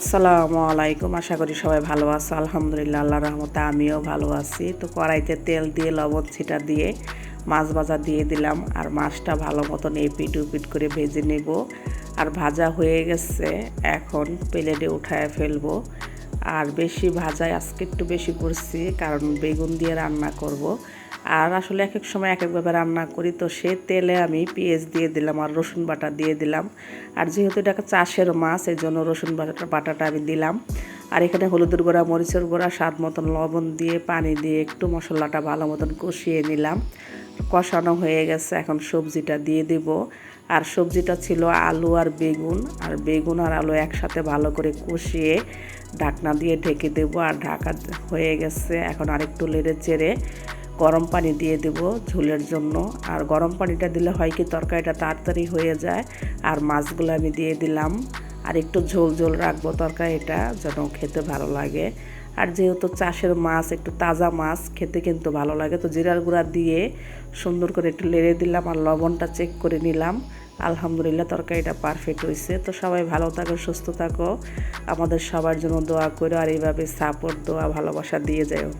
আসসালামু আলাইকুম, আশা করি সবাই ভালো আছো। আলহামদুলিল্লাহ আল্লাহ রহমতে আমিও ভালো আছি। তো কড়াইতে তেল দিয়ে, লবণ ছিটা দিয়ে মাছ ভাজা দিয়ে দিলাম আর মাছটা ভালো মতন এপিট উপিট করে ভেজে নেব। আর ভাজা হয়ে গেছে, এখন প্লেটে উঠায় ফেলব। আর বেশি ভাজায় আজকে একটু বেশি করছি, কারণ বেগুন দিয়ে রান্না করব। আর আসলে এক এক সময় এক একভাবে রান্না করি, তো সে তেলে আমি পেঁয়াজ দিয়ে দিলাম আর রসুন বাটা দিয়ে দিলাম। আর যেহেতু এটা চাষের মাছ এই জন্য রসুন বাটা বাটাটা আমি দিলাম। আর এখানে হলুদের গুঁড়া, মরিচের গুঁড়া, স্বাদ মতন লবণ দিয়ে, পানি দিয়ে একটু মশলাটা ভালো মতন কষিয়ে নিলাম। কষানো হয়ে গেছে, এখন সবজিটা দিয়ে দিব। আর সবজিটা ছিল আলু আর বেগুন আর বেগুন আর আলু একসাথে ভালো করে কষিয়ে ঢাকনা দিয়ে ঢেকে দেবো। আর ঢাকা হয়ে গেছে, এখন আরেকটু লেড়ে চেড়ে গরম পানি দিয়ে দেব ঝোলের জন্য। আর গরম পানিটা দিলে হয় কি তরকারিটা তাড়াতাড়ি হয়ে যায়। আর মাছগুলো আমি দিয়ে দিলাম। আর একটু ঝোল ঝোল রাখব তরকারিটা যেন খেতে ভালো লাগে। আর যেহেতু চাষের মাছ, একটু তাজা মাছ, খেতে কিন্তু ভালো লাগে। তো জিরার গুঁড়া দিয়ে সুন্দর করে একটু লেড়ে দিলাম আর লবণটা চেক করে নিলাম। আলহামদুলিল্লাহ তরকারিটা পারফেক্ট হয়েছে। তো সবাই ভালো থাকো, সুস্থ থাকো। আমাদের সবার জন্য দোয়া করো আর এইভাবে সাপোর্ট দোয়া, ভালোবাসা দিয়ে যাও